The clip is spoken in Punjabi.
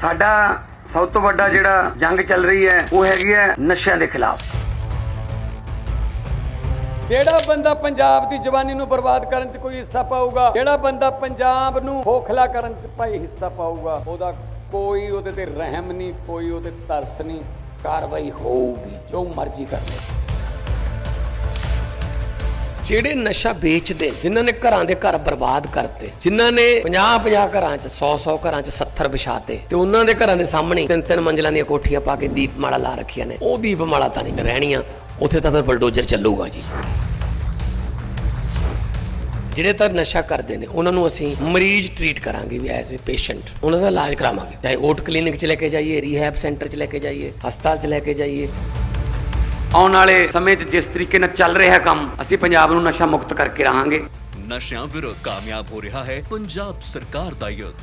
ਸਾਡਾ ਸਭ ਤੋਂ ਵੱਡਾ ਜਿਹੜਾ ਜੰਗ ਚੱਲ ਰਹੀ ਹੈ, ਉਹ ਹੈਗੀ ਹੈ ਨਸ਼ਿਆਂ ਦੇ ਖਿਲਾਫ। ਜਿਹੜਾ ਬੰਦਾ ਪੰਜਾਬ ਦੀ ਜਵਾਨੀ ਨੂੰ ਬਰਬਾਦ ਕਰਨ 'ਚ ਕੋਈ ਹਿੱਸਾ ਪਾਊਗਾ, ਜਿਹੜਾ ਬੰਦਾ ਪੰਜਾਬ ਨੂੰ ਖੋਖਲਾ ਕਰਨ 'ਚ ਭਾਈ ਹਿੱਸਾ ਪਾਊਗਾ, ਉਹਦਾ ਕੋਈ ਉਹਦੇ ਤੇ ਰਹਿਮ ਨਹੀਂ, ਕੋਈ ਉਹਦੇ ਤਰਸ ਨਹੀਂ, ਕਾਰਵਾਈ ਹੋਊਗੀ, ਜੋ ਮਰਜ਼ੀ ਕਰ ਲੈ ਜਿਹੜੇ ਨਸ਼ਾ ਵੇਚਦੇ, ਜਿਨ੍ਹਾਂ ਨੇ ਘਰਾਂ ਦੇ ਘਰ ਬਰਬਾਦ ਕਰਤੇ, ਜਿਨ੍ਹਾਂ ਨੇ 50 50 ਘਰਾਂ 'ਚ 100 100 ਘਰਾਂ 'ਚ 70 ਵਿਛਾਤੇ, ਤੇ ਉਹਨਾਂ ਦੇ ਘਰਾਂ ਦੇ ਸਾਹਮਣੇ ਤਿੰਨ ਤਿੰਨ ਮੰਜ਼ਲਾਂ ਦੀਆਂ ਕੋਠੀਆਂ ਪਾ ਕੇ ਦੀਪਮਾਲਾ ਲਾ ਰੱਖੀਆਂ ਨੇ। ਉਹ ਦੀਪਮਾਲਾ ਤਾਂ ਨਹੀਂ ਰਹਿਣੀਆਂ, ਉੱਥੇ ਤਾਂ ਫਿਰ ਬਲਡੋਜ਼ਰ ਚੱਲੂਗਾ ਜੀ। ਜਿਹੜੇ ਤਾਂ ਨਸ਼ਾ ਕਰਦੇ ਨੇ, ਉਹਨਾਂ ਨੂੰ ਅਸੀਂ ਮਰੀਜ਼ ਟ੍ਰੀਟ ਕਰਾਂਗੇ ਵੀ ਐਜ਼ ਅ ਪੇਸ਼ੈਂਟ। ਉਹਨਾਂ ਦਾ ਇਲਾਜ ਕਰਾਵਾਂਗੇ, ਚਾਹੇ ਓਟ ਕਲੀਨਿਕ 'ਚ ਲੈ ਕੇ ਜਾਈਏ, ਰੀਹੈਬ ਸੈਂਟਰ 'ਚ ਲੈ ਕੇ ਜਾਈਏ, ਹਸਪਤਾਲ 'ਚ ਲੈ ਕੇ ਜਾਈਏ। ਆਉਣ ਵਾਲੇ ਸਮੇਂ 'ਚ ਜਿਸ ਤਰੀਕੇ ਨਾਲ ਚੱਲ ਰਿਹਾ ਕੰਮ, ਅਸੀਂ ਪੰਜਾਬ ਨੂੰ ਨਸ਼ਾ ਮੁਕਤ ਕਰਕੇ ਰਹਾਂਗੇ। ਨਸ਼ਿਆਂ ਵਿਰੁੱਧ ਕਾਮਯਾਬ ਹੋ ਰਿਹਾ ਹੈ ਪੰਜਾਬ ਸਰਕਾਰ ਦਾ ਯੁੱਧ।